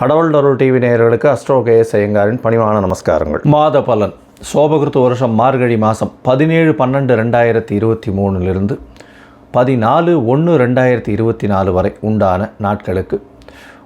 கடவுள் அருள் டிவி நேயர்களுக்கு அஸ்ட்ரோ கேஎஸ் ஐயங்காரின் பணிவான நமஸ்காரங்கள். மாத பலன். சோபகிருத்து வருஷம் மார்கழி மாதம் பதினேழு பன்னெண்டு ரெண்டாயிரத்தி இருபத்தி மூணுலேருந்து பதினாலு ஒன்று ரெண்டாயிரத்தி இருபத்தி நாலு வரை உண்டான நாட்களுக்கு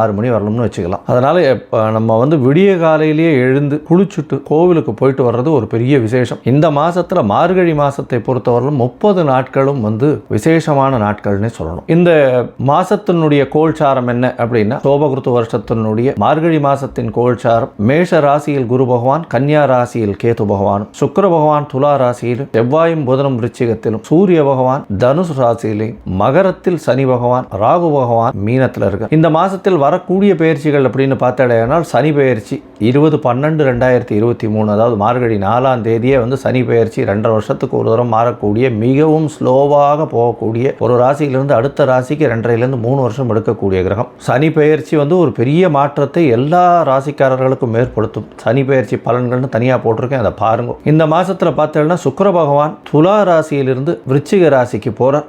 ஆறு மணி வரணும்னு வச்சுக்கலாம். அதனால் இப்போ நம்ம வந்து விடிய காலையிலேயே எழுந்து குளிச்சுட்டு கோவிலுக்கு போயிட்டு வர்றது ஒரு பெரிய விசேஷம். இந்த மாதத்தில் மார்கழி மாதத்தை பொறுத்தவரையிலும் முப்பது நாட்களும் வந்து விசேஷமான நாட்கள்னே சொல்லணும். இந்த மாதத்தினுடைய கோல்சாரம் என்ன அப்படின்னா சோபகிருத்து வருஷத்தினுடைய மார்கழி மாதத்தின் கோல்சாரம் மேஷ ராசியில் குரு பகவான் கன்னியா ராசியில் கேது பகவானும் சுக்கர பகவான் துலா ராசியிலும் செவ்வாயும் புதனும் ரிச்சிகத்திலும் சூரிய பகவான் தனுசு ராசியிலையும் மகரத்தில் சனி பகவான் ராகு பகவான் மீனத்தில் இருக்கு. இந்த மாதத்தில் வரக்கூடிய பயிற்சிகள் அப்படின்னு பார்த்தாலேனால் சனி பயிற்சி இருபது பன்னெண்டு ரெண்டாயிரத்தி இருபத்தி மூணு அதாவது மார்கழி நாலாம் தேதியே வந்து சனி பயிற்சி ரெண்டரை வருஷத்துக்கு ஒரு தூரம் மாறக்கூடிய மிகவும் ஸ்லோவாக போகக்கூடிய ஒரு ராசியிலிருந்து அடுத்த ராசிக்கு ரெண்டரைலேருந்து மூணு வருஷம் எடுக்கக்கூடிய கிரகம். சனி பயிற்சி வந்து ஒரு பெரிய மாற்றத்தை எல்லா ராசிக்காரர்களுக்கும் ஏற்படுத்தும். சனி பயிற்சி பலன்கள்னு தனியாக போட்டிருக்கேன் அதை பாருங்க. இந்த மாதத்தில் பார்த்தோம்னா சுக்கர பகவான் துலா ராசியிலிருந்து விருச்சிக ராசிக்கு போகிறார்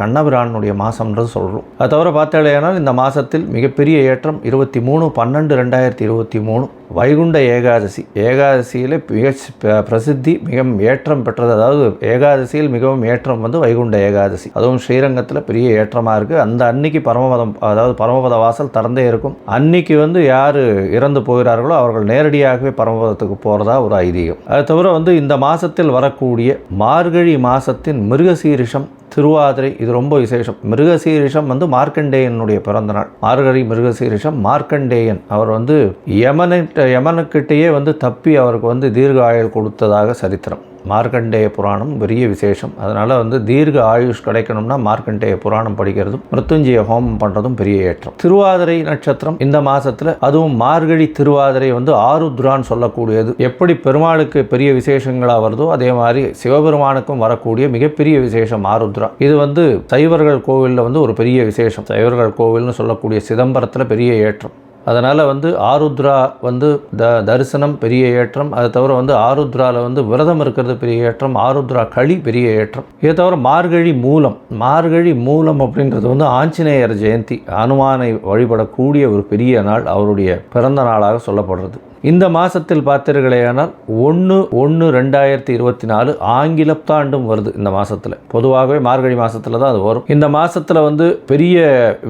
கண்ணபிரானுடைய மாதம்ன்றது சொல்கிறோம் அது தவிர பார்த்தாலேயானால் இந்த மாதத்தில் மிகப்பெரிய ஏற்றம் இருபத்தி மூணு பன்னெண்டு ரெண்டாயிரத்தி இருபத்தி மூணு. வைகுண்ட ஏகாதசி. ஏகாதசியில் மிக ப- பிரசித்தி மிக ஏற்றம் பெற்றது. அதாவது ஏகாதசியில் மிகவும் ஏற்றம் வந்து வைகுண்ட ஏகாதசி. அதுவும் ஸ்ரீரங்கத்தில் பெரிய ஏற்றமாக இருக்குது அந்த அன்னைக்கு பரமபதம் அதாவது பரமபத வாசல் திறந்தே இருக்கும். அன்னைக்கு வந்து யார் இறந்து போகிறார்களோ அவர்கள் நேரடியாகவே பரமபதத்துக்கு போகிறதா ஒரு ஐதீகம். அது தவிர வந்து இந்த மாதத்தில் வரக்கூடிய மார்கழி மாதத்தின் மிருகசீரிஷம் திருவாதிரை இது ரொம்ப விசேஷம். மிருகசீரிஷம் வந்து மார்க்கண்டேயனுடைய பிறந்த நாள் மார்கழி மிருகசீரிஷம் மார்க்கண்டேயன். அவர் வந்து யமனிட்ட யமனுக்கிட்டேயே வந்து தப்பி அவருக்கு வந்து தீர்க்க ஆயுள் கொடுத்ததாக சரித்திரம். மார்க்கண்டேய புராணம் பெரிய விசேஷம். அதனால் வந்து தீர்க்க ஆயுஷ் கிடைக்கணும்னா மார்க்கண்டேய புராணம் படிக்கிறதும் மிருத்துஞ்சய ஹோமம் பண்ணுறதும் பெரிய ஏற்றம். திருவாதிரை நட்சத்திரம் இந்த மாதத்தில் அதுவும் மார்கழி திருவாதிரை வந்து ஆருத்ரான்னு சொல்லக்கூடியது. எப்படி பெருமாளுக்கு பெரிய விசேஷங்களாக வருதோ அதே மாதிரி சிவபெருமானுக்கும் வரக்கூடிய மிகப்பெரிய விசேஷம் ஆருத்ரா. இது வந்து சைவர்கள் கோவிலில் வந்து ஒரு பெரிய விசேஷம். சைவர்கள் கோவில்னு சொல்லக்கூடிய சிதம்பரத்தில் பெரிய ஏற்றம். அதனால் வந்து ஆருத்ரா வந்து த தரிசனம் பெரிய ஏற்றம். அதை தவிர வந்து ஆருத்ராவில் வந்து விரதம் இருக்கிறது பெரிய ஏற்றம். ஆருத்ரா களி பெரிய ஏற்றம். இதை தவிர மார்கழி மூலம் மார்கழி மூலம் அப்படின்றது வந்து ஆஞ்சநேயர் ஜெயந்தி அனுமானை வழிபடக்கூடிய ஒரு பெரிய நாள் அவருடைய பிறந்த நாளாக சொல்லப்படுறது. இந்த மாதத்தில் பார்த்தீர்களேயானால் ஒன்று ஒன்று ரெண்டாயிரத்தி இருபத்தி நாலு ஆங்கில புத்தாண்டும் வருது இந்த மாதத்தில் பொதுவாகவே மார்கழி மாதத்தில் தான் அது வரும். இந்த மாதத்தில் வந்து பெரிய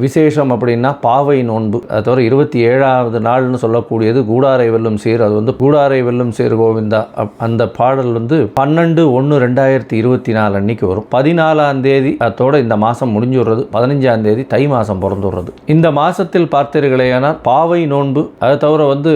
விசேஷம் அப்படின்னா பாவை நோன்பு. அது தவிர இருபத்தி ஏழாவது நாள்னு சொல்லக்கூடியது கூடாரை வெல்லும் சீர். அது வந்து கூடாரை வெல்லும் சீர் கோவிந்தா. அந்த பாடல் வந்து பன்னெண்டு ஒன்று ரெண்டாயிரத்தி இருபத்தி நாலு அன்னைக்கு வரும். பதினாலாம் தேதி அதோட இந்த மாதம் முடிஞ்சுடுறது. பதினஞ்சாம் தேதி தை மாதம் பிறந்துடுறது. இந்த மாதத்தில் பார்த்தீர்களேயானால் பாவை நோன்பு. அது தவிர வந்து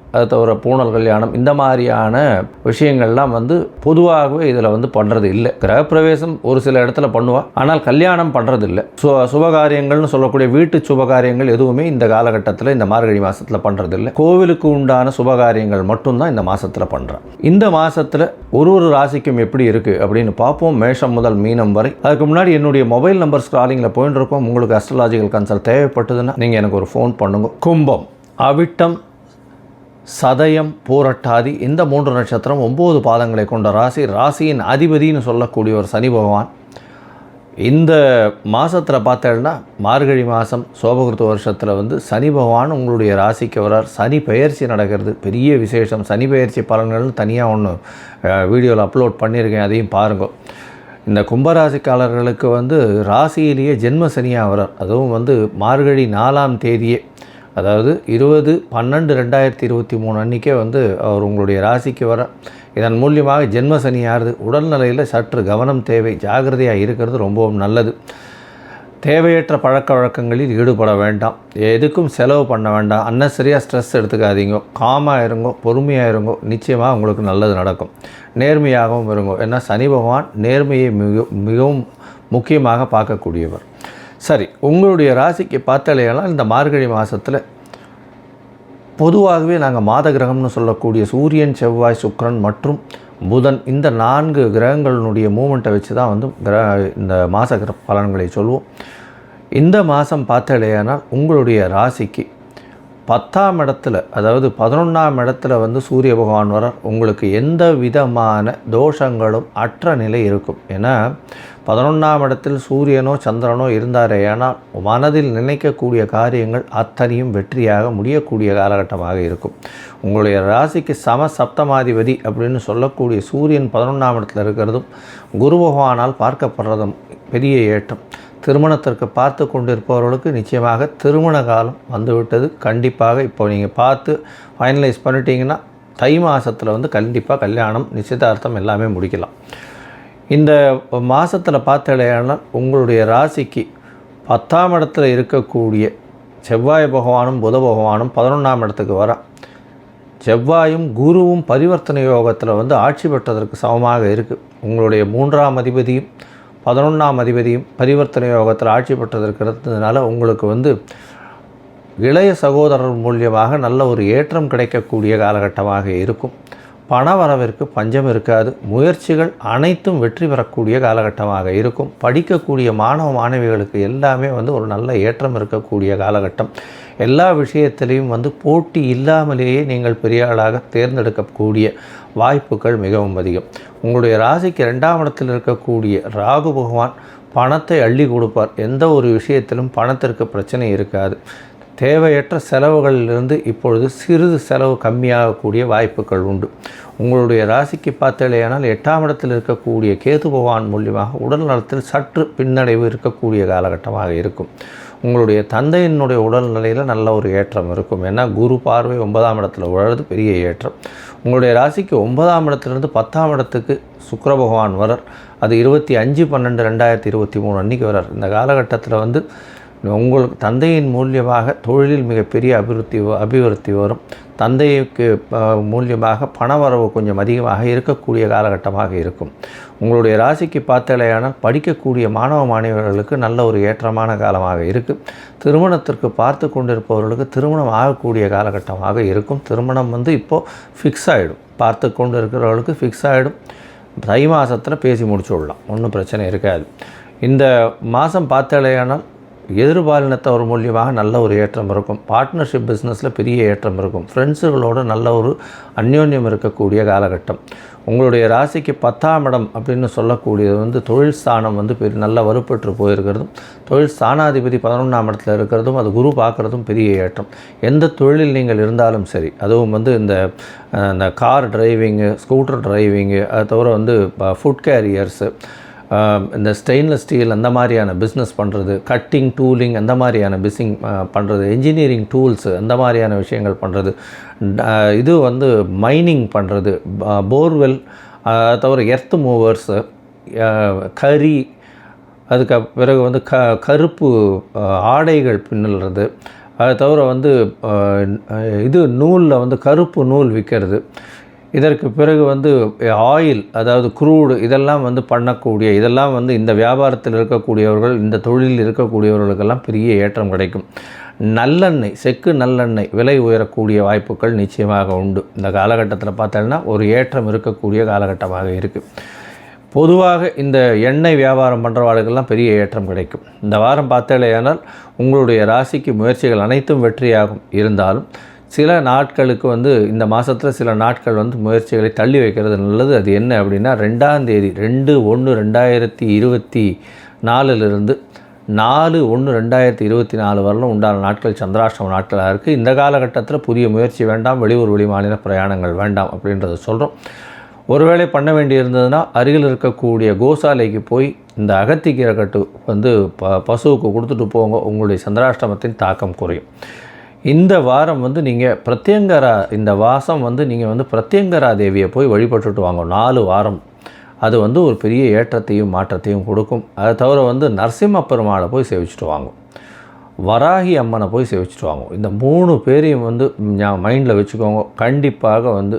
அது தவிர பூணல் கல்யாணம் இந்த மாதிரியான விஷயங்கள்லாம் வந்து பொதுவாகவே இதில் வந்து பண்ணுறது இல்லை. கிரகப்பிரவேசம் ஒரு சில இடத்துல பண்ணுவா ஆனால் கல்யாணம் பண்ணுறது இல்லை. சு சுபகாரியங்கள்னு சொல்லக்கூடிய வீட்டு சுபகாரியங்கள் எதுவுமே இந்த காலகட்டத்தில் இந்த மார்கழி மாதத்தில் பண்ணுறது இல்லை. கோவிலுக்கு உண்டான சுபகாரியங்கள் மட்டும்தான் இந்த மாதத்தில் பண்ணுறேன். இந்த மாதத்தில் ஒரு ஒரு ராசிக்கும் எப்படி இருக்குது அப்படின்னு பார்ப்போம். மேஷம் முதல் மீனம் வரை. அதுக்கு முன்னாடி என்னுடைய மொபைல் நம்பர் ஸ்க்ராலிங்கில் போயிட்டு இருக்கோம். உங்களுக்கு அஸ்ட்ராலாஜிக்கல் கன்சல்ட் தேவைப்பட்டதுன்னா நீங்கள் எனக்கு ஒரு ஃபோன் பண்ணுங்க. கும்பம் அவிட்டம் சதயம் பூரட்டாதி இந்த மூன்று நட்சத்திரம் ஒம்பது பாதங்களை கொண்ட ராசி ராசியின் அதிபதின்னு சொல்லக்கூடிய ஒரு சனி பகவான். இந்த மாதத்தில் பார்த்தேன்னா மார்கழி மாதம் சோபகிருத்த வருஷத்தில் வந்து சனி பகவான் உங்களுடைய ராசிக்கு வரார். சனி பெயர்ச்சி நடக்கிறது பெரிய விசேஷம். சனி பெயர்ச்சி பலன்கள்னு தனியாக ஒன்று வீடியோவில் அப்லோட் பண்ணியிருக்கேன் அதையும் பாருங்க. இந்த கும்பராசிக்காரர்களுக்கு வந்து ராசியிலேயே ஜென்ம சனியாக வரார். அதுவும் வந்து மார்கழி நாலாம் தேதியே. அதாவது இருபது பன்னெண்டு ரெண்டாயிரத்தி இருபத்தி மூணு அன்றைக்கே வந்து அவர் உங்களுடைய ராசிக்கு வர இதன் மூலியமாக ஜென்ம ஆறுது உடல்நிலையில் சற்று கவனம் தேவை ஜாகிரதையாக இருக்கிறது ரொம்பவும் நல்லது. தேவையற்ற பழக்க வழக்கங்களில் ஈடுபட வேண்டாம். எதுக்கும் செலவு பண்ண வேண்டாம். அன்னசரியாக ஸ்ட்ரெஸ் எடுத்துக்காதீங்க. காமாக இருங்கோ. பொறுமையாக இருங்கோ. நிச்சயமாக உங்களுக்கு நல்லது நடக்கும். நேர்மையாகவும் இருங்கோ. ஏன்னா சனி பகவான் நேர்மையை மிக மிகவும் முக்கியமாக பார்க்கக்கூடியவர். சரி உங்களுடைய ராசிக்கு பார்த்தாலேயெல்லாம் இந்த மார்கழி மாதத்தில் பொதுவாகவே நாங்கள் மாத கிரகம்னு சொல்லக்கூடிய சூரியன் செவ்வாய் சுக்கிரன் மற்றும் புதன் இந்த நான்கு கிரகங்களினுடைய மூமெண்ட்டை வச்சு தான் வந்து கிரக இந்த மாத கிர பலன்களை சொல்லுவோம் இந்த மாதம் பார்த்தாலேயானால் உங்களுடைய ராசிக்கு பத்தாம் இடத்துல அதாவது பதினொன்றாம் இடத்துல வந்து சூரிய பகவான் வர உங்களுக்கு எந்த விதமான தோஷங்களும் அற்ற நிலை இருக்கும். ஏன்னா பதினொன்றாம் இடத்தில் சூரியனோ சந்திரனோ இருந்தாரே ஆனால் மனதில் நினைக்கக்கூடிய காரியங்கள் அத்தனையும் வெற்றியாக முடியக்கூடிய காலகட்டமாக இருக்கும். உங்களுடைய ராசிக்கு சம சப்தமாதிபதி அப்படின்னு சொல்லக்கூடிய சூரியன் பதினொன்றாம் இடத்துல இருக்கிறதும் குரு பகவானால் பார்க்கப்படுறதும் பெரிய ஏற்றம். திருமணத்திற்கு பார்த்து கொண்டிருப்பவர்களுக்கு நிச்சயமாக திருமண காலம் வந்துவிட்டது. கண்டிப்பாக இப்போ நீங்கள் பார்த்து ஃபைனலைஸ் பண்ணிட்டீங்கன்னா தை மாதத்தில் வந்து கண்டிப்பாக கல்யாணம் நிச்சயதார்த்தம் எல்லாமே முடிக்கலாம். இந்த மாதத்தில் பார்த்தடையானால் உங்களுடைய ராசிக்கு பத்தாம் இடத்துல இருக்கக்கூடிய செவ்வாய் பகவானும் புத பகவானும் பதினொன்றாம் இடத்துக்கு வர. செவ்வாயும் குருவும் பரிவர்த்தனை யோகத்தில் வந்து ஆட்சி பெற்றதற்கு சமமாக இருக்குது உங்களுடைய மூன்றாம் அதிபதியும் பதினொன்றாம் அதிபதியும் பரிவர்த்தனை யோகத்தில் ஆட்சி பெற்றதற்கு இருந்ததுனால உங்களுக்கு வந்து இளைய சகோதரர் மூலியமாக நல்ல ஒரு ஏற்றம் கிடைக்கக்கூடிய காலகட்டமாக இருக்கும். பண வரவிற்கு பஞ்சம் இருக்காது. முயற்சிகள் அனைத்தும் வெற்றி பெறக்கூடிய காலகட்டமாக இருக்கும். படிக்கக்கூடிய மாணவ மாணவிகளுக்கு எல்லாமே வந்து ஒரு நல்ல ஏற்றம் இருக்கக்கூடிய காலகட்டம். எல்லா விஷயத்திலையும் வந்து போட்டி இல்லாமலேயே நீங்கள் பெரிய ஆளாக தேர்ந்தெடுக்கக்கூடிய வாய்ப்புகள் மிகவும் அதிகம். உங்களுடைய ராசிக்கு ரெண்டாம் இடத்தில் இருக்கக்கூடிய ராகு பகவான் பணத்தை அள்ளி கொடுப்பார். எந்த ஒரு விஷயத்திலும் பணத்திற்கு பிரச்சனை இருக்காது. தேவையற்ற செலவுகளிலிருந்து இப்பொழுது சிறிது செலவு கம்மியாகக்கூடிய வாய்ப்புகள் உண்டு. உங்களுடைய ராசிக்கு பார்த்தலையானால் எட்டாம் இடத்தில் இருக்கக்கூடிய கேது பகவான் மூலியமாக உடல் நலத்தில் சற்று பின்னடைவு இருக்கக்கூடிய காலகட்டமாக இருக்கும். உங்களுடைய தந்தையினுடைய உடல்நிலையில் நல்ல ஒரு ஏற்றம் இருக்கும். ஏன்னா குரு பார்வை ஒன்பதாம் இடத்துல உழறது பெரிய ஏற்றம். உங்களுடைய ராசிக்கு ஒன்பதாம் இடத்துலேருந்து பத்தாம் இடத்துக்கு சுக்கர பகவான் வரர் அது இருபத்தி அஞ்சு பன்னெண்டு ரெண்டாயிரத்தி இருபத்தி மூணு அன்றைக்கி வரார் இந்த காலகட்டத்தில் வந்து உங்களுக்கு தந்தையின் மூலியமாக தொழிலில் மிகப்பெரிய அபிவிருத்தி அபிவிருத்தி வரும். தந்தைக்கு மூலியமாக பணவரவு கொஞ்சம் அதிகமாக இருக்கக்கூடிய காலகட்டமாக இருக்கும். உங்களுடைய ராசிக்கு பார்த்தலையானால் படிக்கக்கூடிய மாணவ மாணவர்களுக்கு நல்ல ஒரு ஏற்றமான காலமாக இருக்குது திருமணத்திற்கு பார்த்து கொண்டிருப்பவர்களுக்கு திருமணம் ஆகக்கூடிய காலகட்டமாக இருக்கும். திருமணம் வந்து இப்போது ஃபிக்ஸ் ஆகிடும் பார்த்து கொண்டு இருக்கிறவர்களுக்கு ஃபிக்ஸ் ஆகிடும் தை மாதத்தில் பேசி முடிச்சு விடலாம் ஒன்றும் பிரச்சனை இருக்காது. இந்த மாதம் பார்த்தாலேயானால் எதிர்பாலினத்தை ஒரு மூலியமாக நல்ல ஒரு ஏற்றம் இருக்கும். பார்ட்னர்ஷிப் பிஸ்னஸில் பெரிய ஏற்றம் இருக்கும். ஃப்ரெண்ட்ஸுகளோடு நல்ல ஒரு அந்யோன்யம் இருக்கக்கூடிய காலகட்டம். உங்களுடைய ராசிக்கு பத்தாம் இடம் அப்படின்னு சொல்லக்கூடியது வந்து தொழில் ஸ்தானம் வந்து பெரிய நல்ல வலுப்பெற்று போயிருக்கிறதும் தொழில் ஸ்தானாதிபதி பதினொன்றாம் இடத்துல இருக்கிறதும் அது குரு பார்க்குறதும் பெரிய ஏற்றம். எந்த தொழிலில் நீங்கள் இருந்தாலும் சரி அதுவும் வந்து இந்த இந்த கார் டிரைவிங்கு ஸ்கூட்டர் டிரைவிங்கு அது தவிர வந்து ஃபுட் கேரியர்ஸு இந்த ஸ்டெயின்லெஸ் ஸ்டீல் அந்த மாதிரியான பிஸ்னஸ் பண்ணுறது கட்டிங் டூலிங் அந்த மாதிரியான பிஸ்ஸிங் பண்ணுறது என்ஜினியரிங் டூல்ஸு அந்த மாதிரியான விஷயங்கள் பண்ணுறது இது வந்து மைனிங் பண்ணுறது போர்வெல் தவிர எர்த் மூவர்ஸு கறி அதுக்கு பிறகு வந்து க கருப்பு ஆடைகள் பின்னுறது அதை தவிர வந்து இது நூலில் வந்து கருப்பு நூல் விற்கிறது இதற்கு பிறகு வந்து ஆயில் அதாவது குரூடு இதெல்லாம் வந்து பண்ணக்கூடிய இதெல்லாம் வந்து இந்த வியாபாரத்தில் இருக்கக்கூடியவர்கள் இந்த தொழிலில் இருக்கக்கூடியவர்களுக்கெல்லாம் பெரிய ஏற்றம் கிடைக்கும். நல்லெண்ணெய் செக்கு நல்லெண்ணெய் விலை உயரக்கூடிய வாய்ப்புகள் நிச்சயமாக உண்டு. இந்த காலகட்டத்தில் பார்த்தோன்னா ஒரு ஏற்றம் இருக்கக்கூடிய காலகட்டமாக இருக்குது பொதுவாக இந்த எண்ணெய் வியாபாரம் பண்ணுறவாளுக்கெல்லாம் பெரிய ஏற்றம் கிடைக்கும். இந்த வாரம் பார்த்தேலையானால் உங்களுடைய ராசிக்கு முயற்சிகள் அனைத்தும் வெற்றியாகும். இருந்தாலும் சில நாட்களுக்கு வந்து இந்த மாதத்தில் சில நாட்கள் வந்து முயற்சிகளை தள்ளி வைக்கிறது நல்லது. அது என்ன அப்படின்னா ரெண்டாம் தேதி ரெண்டு ஒன்று ரெண்டாயிரத்தி இருபத்தி நாலுலேருந்து நாலு ஒன்று ரெண்டாயிரத்தி இருபத்தி நாலு வரலும் உண்டான நாட்கள் சந்திராஷ்டம நாட்களாக இருக்குது இந்த காலகட்டத்தில் புதிய முயற்சி வேண்டாம் வெளியூர் வெளிமாநில பிரயாணங்கள் வேண்டாம் அப்படின்றத சொல்கிறோம் ஒருவேளை பண்ண வேண்டியிருந்ததுன்னா அருகில் இருக்கக்கூடிய கோசாலைக்கு போய் இந்த அகத்திக்கீரை கட்டு வந்து ப பசுவுக்கு கொடுத்துட்டு போங்க. உங்களுடைய சந்திராஷ்டமத்தின் தாக்கம் குறையும். இந்த வாரம் வந்து நீங்கள் பிரத்யங்கரா இந்த வாசம் வந்து நீங்கள் வந்து பிரத்யங்கரா தேவியை போய் வழிபட்டுட்டு வாங்க. நாலு வாரம். அது வந்து ஒரு பெரிய ஏற்றத்தையும் மாற்றத்தையும் கொடுக்கும். அதை தவிர வந்து நரசிம்ம பெருமாளை போய் சேவிச்சுட்டு வாங்கும் வராகி அம்மனை போய் சேவிச்சுட்டு வாங்கும் இந்த மூணு பேரையும் வந்து மைண்டில் வச்சுக்கோங்க. கண்டிப்பாக வந்து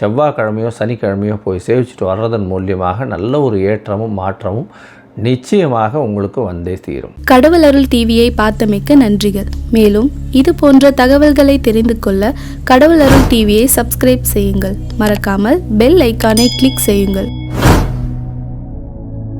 செவ்வாய்க்கிழமையோ சனிக்கிழமையோ போய் சேவிச்சுட்டு வர்றதன் மூலியமாக நல்ல ஒரு ஏற்றமும் மாற்றமும் நிச்சயமாக உங்களுக்கு வந்தே தீரும். கடவுள் அருள் டிவியை பார்த்தமைக்க நன்றிகள். மேலும் இது போன்ற தகவல்களை தெரிந்து கொள்ள கடவுள் அருள் டிவியை சப்ஸ்கிரைப் செய்யுங்கள். மறக்காமல் பெல் ஐக்கானை கிளிக் செய்யுங்கள்.